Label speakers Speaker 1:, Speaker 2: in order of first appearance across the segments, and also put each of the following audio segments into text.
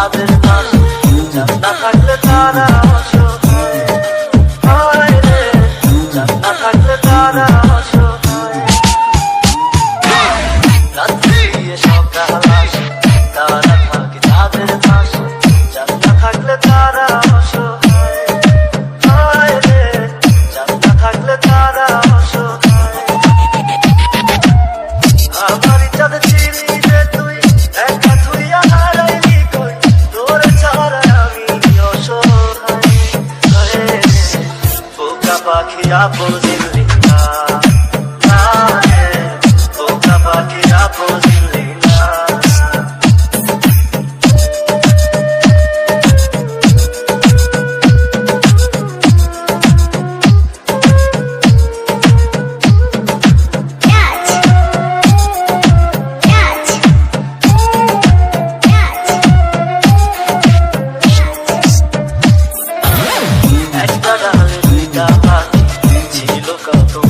Speaker 1: তাদের না থাকলে তারা অসহায়। না তারা পাখিরা বোঝে লেখা ও বোকা পাখিরা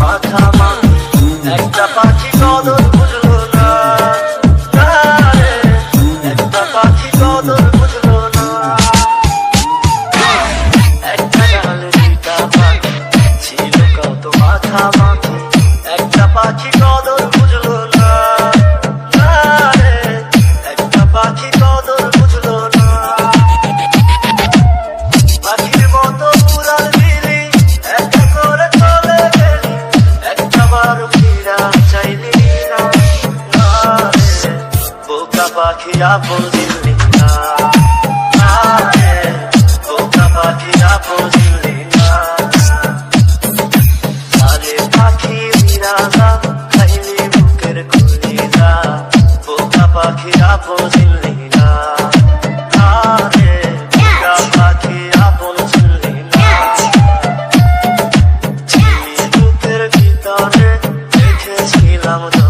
Speaker 1: Fatama বোকা পাখি আপন জিল্লিকা বোকা পাখি আপন জিল্লিকা আরে পাখি বিরাজা খাইলি বুকের খুলিদা বোকা পাখি আপন জিল্লিকা আরে বোকা পাখি আপন জিল্লিকা বুকের ভিতরে দেখেছিলাম তো